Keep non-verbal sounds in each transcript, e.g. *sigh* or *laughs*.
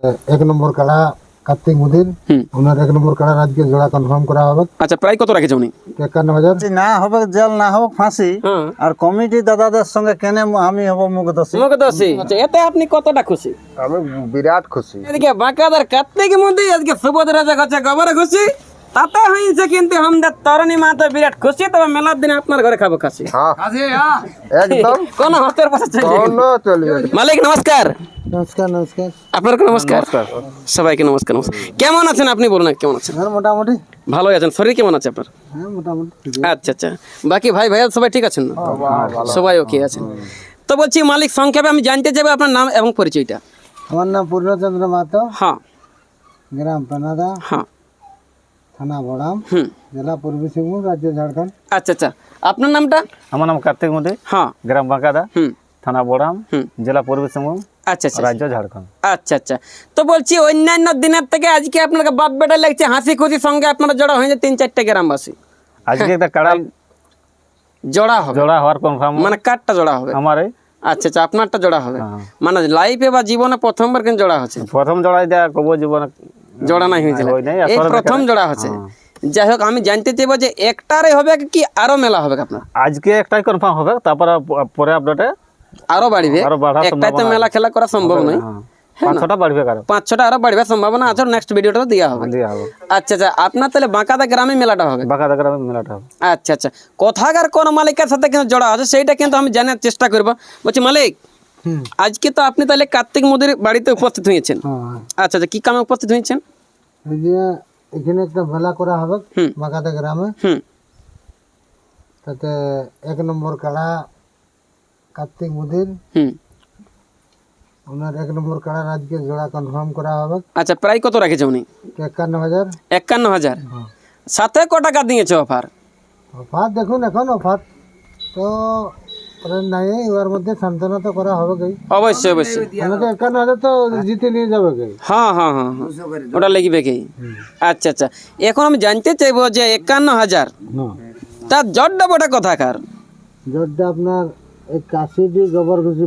এক নম্বর কাড়া কার্তিক মুদির ওনার এক নম্বর কাড়া আজকে জোড়া কনফার্ম করা হবে। আচ্ছা প্রায় কত রাখেছে উনি? একান্ন হাজার। না হবে জেল না হবে ফাঁসি। হ্যাঁ। আর কমিটি দাদাদের সঙ্গে কেনে আমি হব মুখ দোষী তোমাকে দোষী আচ্ছা এতে আপনি কতটা খুশি? আমি বিরাট খুশি। এদিকে বাঁকাদার কার্তিক মন্দির আজকে সুবোধ রাজা কাছে গোবরে খুশি। তাতে হয়েছে কিন্তু আমাদের তরণী মাতা বিরাট খুশি তবে মেলার দিনে আপনার ঘরে খাব খাসি। একদম। কোন হাতের পাশে চলবে মালিক নমস্কার। নমস্কার নমস্কার। আপনাকে নমস্কার? সবাইকে নমস্কার নমস্কার। কেমন আছেন আপনি বলুন না, কেমন আছেন? হ্যাঁ মোটামুটি। ভালোই আছেন। শরীর কেমন আছে আপনার? হ্যাঁ মোটামুটি আচ্ছা আচ্ছা। বাকি ভাই ভাইয়া সবাই ঠিক আছেন না? সবাই ওকে আছেন। তো বলছি মালিক সংক্ষেপে আমি জানতে চাইব আপনার নাম এবং পরিচয়টা। আমার নাম পূর্ণচন্দ্র মাহাতো হ্যাঁ। গ্রাম পেনাদা হ্যাঁ। থানা বড়াম জেলা পূর্বী রাজ্য ঝাড়খণ্ড। আচ্ছা আচ্ছা। আপনার নামটা? আমার নাম কার্তিক মোদী হ্যাঁ। গ্রাম বাঁকাদা হুম। থানা বড়াম জেলা পূর্বী সিংভূম আচ্ছা আচ্ছা রাজ্য ঝাড়খণ্ড। আচ্ছা আচ্ছা। তো বলছি অন্যান্য দিনের থেকে আজকে আপনাকে বাপ বেটা লাগছে হাসি খুশি সঙ্গে আপনারা জড়া হয়েছে তিন চারটে গ্রামবাসী। আজকে একটা কাড়া জড়া হবে। জোড়া হওয়ার কনফার্ম মানে কাঠটা জড়া হবে। আমার আচ্ছা আচ্ছা আপনারটা জড়া হবে। হ্যাঁ। মানে লাইফে বা জীবনে প্রথমবার কিন্তু জড়া হচ্ছে। প্রথম জোড়াই দেয়া কব জীবনে জড়া নাই হয়েছিল। এই প্রথম জড়া হচ্ছে। যাই হোক আমি জানতে চাইব যে একটারে হবে কি আরও মেলা হবে আপনার? আজকে একটাই কনফার্ম হবে তারপরে পরে আপডেটে আরও বাড়বে? একটাই তো মেলা খেলা করা সম্ভব নয়। পাঁচ ছটা বাড়বে কারও। পাঁচ ছটা আরও বাড়বে সম্ভাবনা আছে নেক্সট ভিডিওটা দেওয়া হবে। আচ্ছা আচ্ছা আপনার তাহলে বাঁকাদা গ্রামে মেলাটা হবে? বাঁকা দেখা মেলাটা হবে। আচ্ছা আচ্ছা। কোথাকার কোন মালিকের সাথে কিন্তু জড়া আছে সেইটা কিন্তু আমি জানার চেষ্টা করব। বলছি মালিক আজকে তো আপনি তাহলে কার্তিক মোদীর বাড়িতে উপস্থিত হয়েছেন। হ্যাঁ হ্যাঁ। আচ্ছা আচ্ছা কি কামে উপস্থিত হয়েছেন? এখানে একটা মেলা করা হবে। মাকাতে গ্রামে। তাতে এক নম্বর কাড়া কার্তিক মুদির। হুম। ওনার এক নম্বর কাড়ার আজকে জোড়া কনফার্ম করা হবে। আচ্ছা প্রায় কত রেখেছে উনি? একান্ন হাজার। একান্ন হাজার? সাথে ক টাকা দিয়েছে অফার? অফার দেখুন এখন অফার। তো নাই ওর মধ্যে সান্ত্বনা তো করা হবে কি? অবশ্যই অবশ্যই। আমাকে একান্ন হাজার তো জিতে নিয়ে যাবে কি? হ্যাঁ হ্যাঁ হ্যাঁ হ্যাঁ। ওটা লেগবে কি? আচ্ছা আচ্ছা। এখন আমি জানতে চাইব যে একান্ন হাজার তার বটা কথাকার? আপনার এই কাশিডি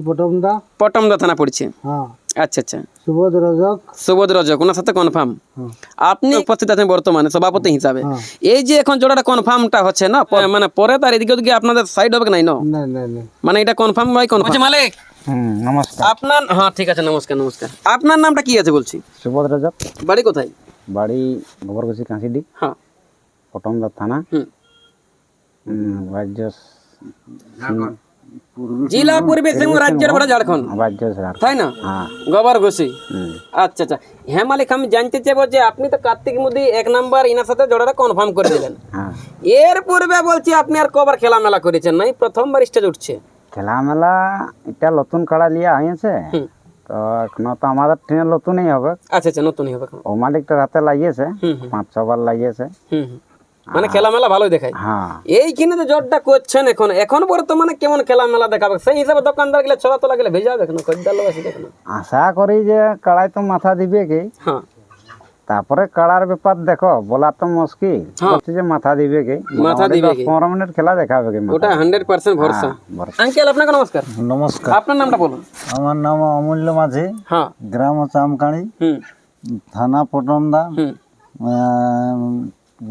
পটমদা। পটমদা থানা পড়ছে। হ্যাঁ। আচ্ছা আচ্ছা। সুবোধ রজক। সুবোধ রজক ওনার সাথে কনফার্ম হ্যাঁ। আপনি উপস্থিত আছেন বর্তমানে সভাপতি হিসাবে। হ্যাঁ। এই যে এখন জোড়াটা কনফার্মটা হচ্ছে না প- মানে পরে তার এদিকে ওদিকে আপনাদের সাইড হবে নাই না? না না না। মানে এটা কনফার্ম ভাই কনফার্ম মালিক! হুম নমস্কার। আপনার হ্যাঁ ঠিক আছে নমস্কার নমস্কার। আপনার নামটা কি আছে বলছি? সুবোধ রাজক। বাড়ি কোথায়? বাড়ি গোবরগছি কাঁচিডি হ্যাঁ। পটমদা থানা। রাজ্য জেলা পূর্বে সিংহ রাজ্যের বড় ঝাড়খণ্ড তাই না গোবর ঘুষি আচ্ছা আচ্ছা হ্যাঁ মালিক আমি জানতে চাইব যে আপনি তো কার্তিক মোদী এক নাম্বার ইনার সাথে জোড়াটা কনফার্ম করে দিলেন এর পূর্বে বলছি আপনি আর কবার খেলা মেলা করেছেন নাই প্রথমবার স্টেজ উঠছে খেলামেলা এটা নতুন কাড়া লিয়া হয়েছে তো এখনও তো আমাদের ট্রেন নতুনই হবে আচ্ছা আচ্ছা নতুনই হবে। ও মালিকটা রাতে লাগিয়েছে পাঁচ ছবার লাগিয়েছে। মানে খেলা মেলা ভালোই দেখায়। হ্যাঁ। এইখানে তো জটটা করছেন এখন এখন বর্তমানে কেমন খেলা মেলা দেখাবে? সেই হিসাবে দোকানদার গেলে ছড়া তোলা গেলে ভেজাবে এখন খরিদ্দার লোক দেখুন আশা করি যে কাড়াই তো মাথা দিবে কি? হ্যাঁ। তারপরে কাড়ার ব্যাপার দেখো বলা তো মুশকিল। হ্যাঁ। বলছি যে মাথা দিবে কি? মাথা দিবে কি? পনেরো মিনিট খেলা দেখাবে কি ওটা হান্ড্রেড পার্সেন্ট ভরসা। আঙ্কেল আপনাকে নমস্কার। নমস্কার। আপনার নামটা বলুন। আমার নাম অমূল্য মাঝি। হ্যাঁ। গ্রাম চামকাড়ি। থানা পটমদা হুম।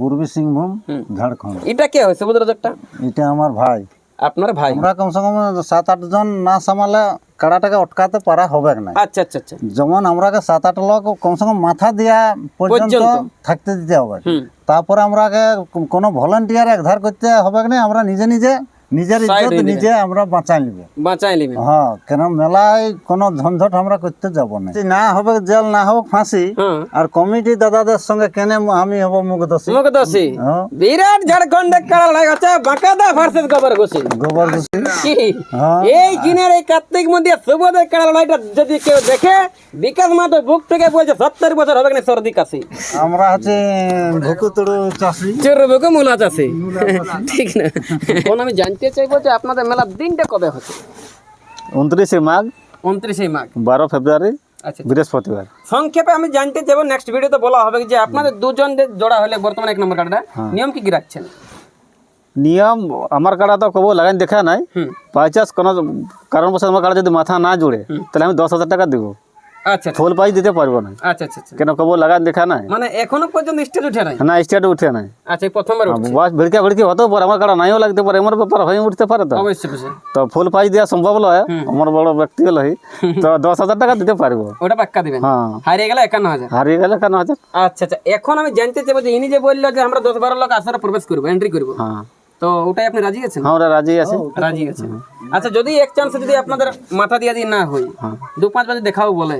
পূর্বী সিংভূম। ঝাড়খণ্ড। এটা কে হয় সুভদ্র একটা এটা আমার ভাই। আপনার ভাই? আমরা কমসে কম সাত আট জন না সামালে কাড়াটাকে অটকাতে পারা হবে না আচ্ছা আচ্ছা আচ্ছা। যেমন আমরাকে সাত আট লোক কমসে কম মাথা দিয়া পর্যন্ত পর্যন্ত। থাকতে দিতে হবে তারপরে আমরাকে কোনো ভলান্টিয়ার একধার করতে হবে না আমরা নিজে নিজে নিজের ইজ্জত নিজে আমরা বাঁচাই নিব। বাঁচাই নেবেন। হ্যাঁ কেন মেলায় কোনো ঝঞ্ঝট আমরা করতে যাব না। না হবে জেল না হবে ফাঁসি হ্যাঁ। আর কমিটি দাদাদের সঙ্গে কেনে আমি হব মুখ দোষী হ্যাঁ। বিরাট ঝাড়খণ্ডে কারা লাগাচ্ছে বাঁকাদা ভার্সেস গোবর ঘুষি। গোবর হ্যাঁ। এই কিনের এই কার্তিক মন্দির সুবোধের কারা লড়াইটা যদি কেউ দেখে বিকাশ মাতো বুক থেকে বলছে সত্তর বছর হবে না সর্দি কাশি? আমরা হচ্ছে ভুকুতুড়ু চাষি। চোর বুকে মূলা চাষি। ঠিক না। *laughs* এখন আমি জানতে চাইব যে আপনাদের মেলার দিনটা কবে হচ্ছে? উনত্রিশে মাঘ উনত্রিশে মাঘ। বারো ফেব্রুয়ারি আচ্ছা। বৃহস্পতিবার। সংক্ষেপে আমি জানতে চাইব নেক্সট ভিডিওতে বলা হবে যে আপনাদের দুজন জোড়া হলে বর্তমানে এক নম্বর কার্ডটা নিয়ম কি কি রাখছেন? নিয়ম আমার কাড়া তো কবো লাগাই দেখা নাই। বাই চান্স কোনো কারণবশত আমার কাড়া যদি মাথা না জুড়ে তাহলে আমি দশ হাজার টাকা দেবো। আচ্ছা আচ্ছা, ফুল দিতে পারব না। আচ্ছা আচ্ছা কেন কবর লাগান দেখা নাই? মানে এখনও পর্যন্ত স্টেজ উঠে নাই? না স্টেটে উঠে নাই। আচ্ছা প্রথমবার উঠছে। বাস ভিড়কা ভিড়কি হতেও পারে আমার কাটা নাইও লাগতে পারে ব্যাপার হয়ে উঠতে পারে তো। অবশ্যই অবশ্যই। তো ফুল দেওয়া সম্ভব নয় আমার বড় ব্যক্তি হলো তো *laughs* দশ হাজার টাকা দিতে পারব। ওটা পাক্কা দিবেন? হ্যাঁ। হারিয়ে গেলে একান্ন হাজার? হারিয়ে গেলে হাজার। আচ্ছা আচ্ছা। এখন আমি জানতে চাইব যে ইনি যে বলল যে আমরা দশ বারো লোক আসরে প্রবেশ করব এন্ট্রি করব। হ্যাঁ। তো ওটাই আপনি রাজি আছেন? আমরা রাজি আছি। রাজি আছেন। আচ্ছা যদি এক চান্সে যদি আপনাদের মাথা দিয়ে দিয়ে না হয় দু পাঁচ বাজে দেখাও বলে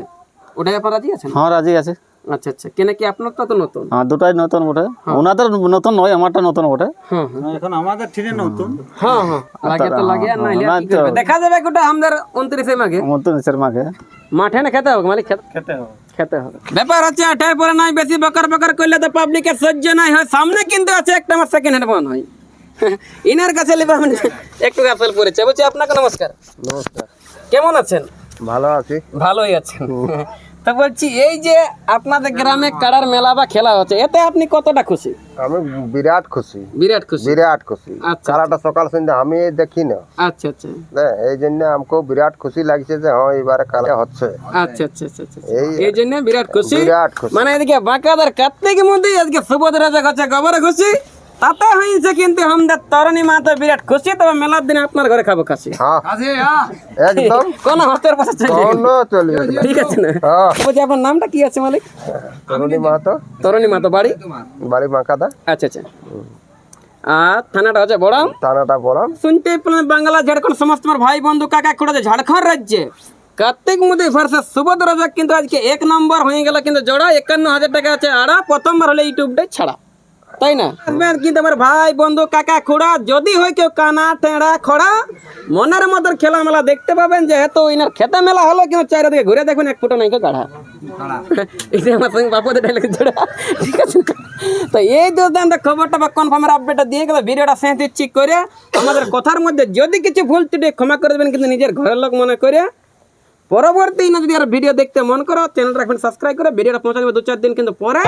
ওটাই আপনার রাজি আছেন? হ্যাঁ রাজি আছে। আচ্ছা আচ্ছা কেন কি আপনার তো নতুন? হ্যাঁ দুটাই নতুন বটে। ওনাদের নতুন নয় আমারটা নতুন বটে। হ্যাঁ হ্যাঁ। এখন আমাদের ঠিক নতুন। হ্যাঁ হ্যাঁ লাগে তো লাগে আর নাইলে? দেখা যাবে আমাদের মাঠে না খেতে হবে মালিক খেতে হবে। খেতে হবে। ব্যাপার হচ্ছে পরে নাই বেশি বকর বকর করলে তো পাবলিকের সহ্য নাই হয়। সামনে কিন্তু আছে একটা আমার সেকেন্ড হ্যান্ড ফোন হয়। *laughs* ইনার কাছে লিবা আমি একটু গাফেল পড়েছে বলছি আপনাকে নমস্কার। নমস্কার। কেমন আছেন? ভালো আছি। ভালোই আছেন। তো বলছি এই যে আপনাদের গ্রামে কাড়ার মেলা বা খেলা হচ্ছে এতে আপনি কতটা খুশি? আমি বিরাট খুশি। বিরাট খুশি? বিরাট খুশি। আচ্ছা খেলাটা সকাল সন্ধ্যা আমি দেখি না। আচ্ছা আচ্ছা। হ্যাঁ, এই জন্য আমাকে বিরাট খুশি লাগছে যে হ্যাঁ এবারে খেলা হচ্ছে। আচ্ছা আচ্ছা আচ্ছা আচ্ছা এই- এই জন্য বিরাট খুশি। বিরাট খুশি। মানে এদিকে বাঁকাদার কার্তিক মধ্যে আজকে সুবোধ রাজা কাছে খুশি। তাতে হয়েছে কিন্তু আমাদের তরণী মা তো বিরাট খুশি তবে মেলার দিনে আপনার ঘরে খাব খাসি। হ্যাঁ। একদম। কোন হস্তের পাশে চলে ঠিক আছে না? হ্যাঁ। বলছি আপনার নামটা কি আছে মালিক? তরুণী মাহাতো তরণী মা তো বাড়ি? বাড়ি মাকাদা। আচ্ছা আচ্ছা। আর থানাটা হচ্ছে বড়াম থানাটা বলাম শুনতে পেলেন বাংলা ঝাড়খণ্ড সমস্ত আমার ভাই বন্ধু কাকা ঝাড়খণ্ড রাজ্যে। কার্তিক মোদী ভার্সেস কিন্তু আজকে এক নম্বর হয়ে গেল কিন্তু জোড়া একান্ন হাজার টাকা আছে আড়া প্রথমবার হলে ইউটিউবটাই ছাড়া। তাই না? আসবেন কিন্তু আমার ভাই বন্ধু কাকা খুড়া যদি হয় কেউ কানা টেঁড়া খড়া মনের মতন খেলা মেলা দেখতে পাবেন যেহেতু ইনার খেতে মেলা হলো কিন্তু চারিদিকে ঘুরে দেখুন এক ফুটো নাই গাড়া এটা আমার সঙ্গে জোড়া। ঠিক আছে? তো এই দুর্দান্ত খবরটা বা কনফার্মের আপডেটটা দিয়ে গেলে ভিডিওটা শেষ দিচ্ছি করে আমাদের কথার মধ্যে যদি কিছু ভুল ত্রুটি ক্ষমা করে দেবেন কিন্তু নিজের ঘরের লোক মনে করে পরবর্তী না যদি আর ভিডিও দেখতে মন করো চ্যানেল রাখবেন সাবস্ক্রাইব করে, ভিডিওটা পৌঁছে দেবে দু চার দিন কিন্তু পরে।